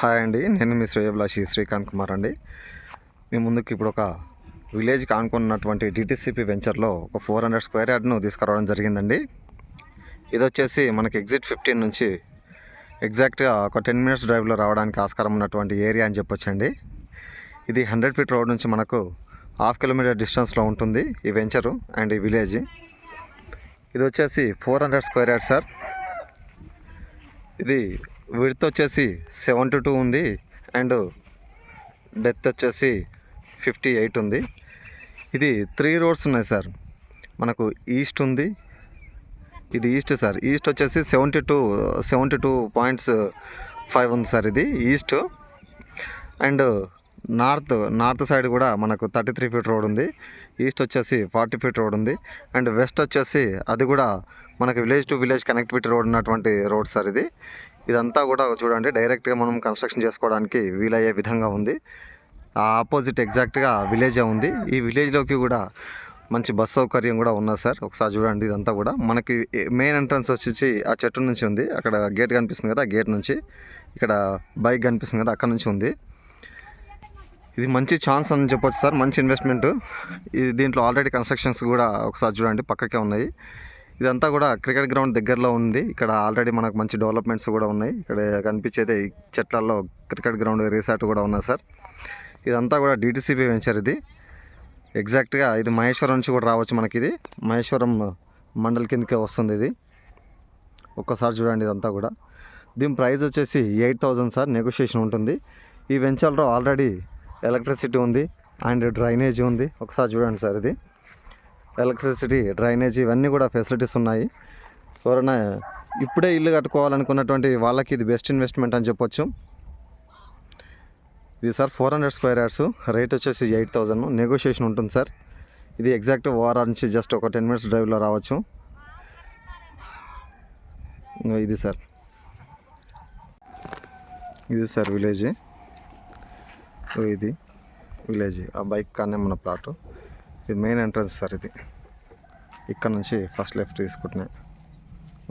Hi అండి నేను మీ శ్రేయభిలాషి శ్రీకాంత్ కుమార్ అండి. మీ ముందుకు ఇప్పుడు ఒక విలేజ్కి ఆనుకున్నటువంటి డిటీసీపీ వెంచర్లో ఒక ఫోర్ హండ్రెడ్ స్క్వేర్ యార్డ్ను తీసుకురావడం జరిగిందండి. ఇది వచ్చేసి మనకి ఎగ్జిట్ ఫిఫ్టీన్ నుంచి ఎగ్జాక్ట్గా ఒక టెన్ మినిట్స్ డ్రైవ్లో రావడానికి ఆస్కారం ఉన్నటువంటి ఏరియా అని చెప్పొచ్చండి. ఇది హండ్రెడ్ ఫీట్ రోడ్ నుంచి మనకు హాఫ్ కిలోమీటర్ డిస్టెన్స్లో ఉంటుంది ఈ వెంచరు అండ్ ఈ విలేజ్. ఇది వచ్చేసి four hundred square yard sir. ఇది విడత్ వచ్చేసి సెవెంటీ టూ ఉంది అండ్ డెత్ వచ్చేసి ఫిఫ్టీ ఎయిట్ ఉంది. ఇది త్రీ రోడ్స్ ఉన్నాయి సార్. మనకు ఈస్ట్ ఉంది. ఇది ఈస్ట్ సార్. ఈస్ట్ వచ్చేసి seventy two seventy two points five ఉంది సార్ ఇది east. And north north side కూడా మనకు థర్టీ త్రీ ఫీట్ రోడ్ ఉంది. ఈస్ట్ వచ్చేసి ఫార్టీ ఫీట్ రోడ్ ఉంది. అండ్ వెస్ట్ వచ్చేసి అది కూడా మనకి village to village connectivity road ఉన్నటువంటి రోడ్ సార్ ఇది. ఇదంతా కూడా చూడండి డైరెక్ట్గా మనం కన్స్ట్రక్షన్ చేసుకోవడానికి వీలయ్యే విధంగా ఉంది. ఆ ఆపోజిట్ ఎగ్జాక్ట్గా విలేజే ఉంది. ఈ విలేజ్లోకి కూడా మంచి బస్ సౌకర్యం కూడా ఉన్నది సార్. ఒకసారి చూడండి ఇదంతా కూడా. మనకి మెయిన్ ఎంట్రన్స్ వచ్చేసి ఆ చెట్టు నుంచి ఉంది. అక్కడ గేట్ కనిపిస్తుంది కదా ఆ గేట్ నుంచి. ఇక్కడ బైక్ కనిపిస్తుంది కదా అక్కడ నుంచి ఉంది. ఇది మంచి ఛాన్స్ అని చెప్పొచ్చు సార్. మంచి ఇన్వెస్ట్మెంట్. ఇది దీంట్లో ఆల్రెడీ కన్స్ట్రక్షన్స్ కూడా ఒకసారి చూడండి పక్కకే ఉన్నాయి. ఇదంతా కూడా క్రికెట్ గ్రౌండ్ దగ్గరలో ఉంది. ఇక్కడ ఆల్రెడీ మనకు మంచి డెవలప్మెంట్స్ కూడా ఉన్నాయి. ఇక్కడ కనిపించేది చెట్లలో క్రికెట్ గ్రౌండ్ రీసార్ట్ కూడా ఉన్నాయి సార్. ఇదంతా కూడా డిటిసిపి వెంచర్ ఇది. ఎగ్జాక్ట్గా ఇది మహేశ్వరం నుంచి కూడా రావచ్చు మనకి ఇది. మహేశ్వరం మండల్ కిందకే వస్తుంది ఇది. ఒక్కసారి చూడండి ఇదంతా కూడా. దీని ప్రైస్ వచ్చేసి ఎయిట్ థౌజండ్ సార్. నెగోషియేషన్ ఉంటుంది. ఈ వెంచర్లో ఆల్రెడీ ఎలక్ట్రిసిటీ ఉంది. అండ్ డ్రైనేజీ ఉంది. ఒకసారి చూడండి సార్ ఇది. ఎలక్ట్రిసిటీ డ్రైనేజీ ఇవన్నీ కూడా ఫెసిలిటీస్ ఉన్నాయి. ఎవరైనా ఇప్పుడే ఇల్లు కట్టుకోవాలనుకున్నటువంటి వాళ్ళకి ఇది బెస్ట్ ఇన్వెస్ట్మెంట్ అని చెప్పొచ్చు. ఇది sir four hundred square yards. Rate వచ్చేసి ఎయిట్ థౌజండ్. నెగోషియేషన్ ఉంటుంది సార్. ఇది ఎగ్జాక్ట్ ఓఆర్ఆర్ నుంచి జస్ట్ ఒక టెన్ మినిట్స్ డ్రైవ్లో రావచ్చు. ఇది సార్. ఇది సార్ విలేజ్. ఇది విలేజ్. ఆ బైక్ కానీ మన ప్లాటు. ఇది మెయిన్ ఎంట్రన్స్ సార్ ఇది. ఇక్కడ నుంచి ఫస్ట్ లెఫ్ట్ తీసుకుంటున్నా.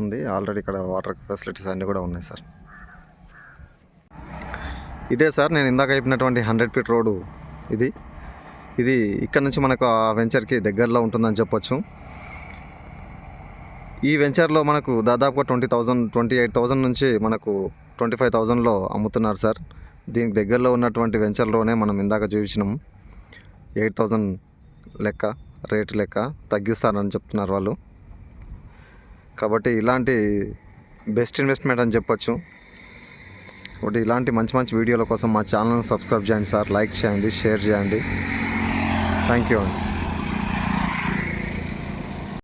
ఉంది. ఆల్రెడీ ఇక్కడ వాటర్ ఫెసిలిటీస్ అన్నీ కూడా ఉన్నాయి సార్. ఇదే సార్ నేను ఇందాక అయిపోయినటువంటి హండ్రెడ్ ఫీట్ రోడ్డు ఇది. ఇది ఇక్కడ నుంచి మనకు ఆ వెంచర్కి దగ్గరలో ఉంటుందని చెప్పొచ్చు. ఈ వెంచర్లో మనకు దాదాపుగా twenty thousand twenty eight thousand నుంచి మనకు ట్వంటీ ఫైవ్ థౌజండ్లో అమ్ముతున్నారు సార్. దీనికి దగ్గరలో ఉన్నటువంటి వెంచర్లోనే మనం ఇందాక చూపించినాము ఎయిట్ థౌజండ్ లెక్క రేటు లెక్క తగ్గిస్తారని చెప్తున్నారు వాళ్ళు. కాబట్టి ఇలాంటి బెస్ట్ ఇన్వెస్ట్మెంట్ అని చెప్పొచ్చు. ఒకటి ఇలాంటి మంచి మంచి వీడియోల కోసం మా ఛానల్ని సబ్స్క్రైబ్ చేయండి సార్. లైక్ చేయండి షేర్ చేయండి. థ్యాంక్ యూ అండి.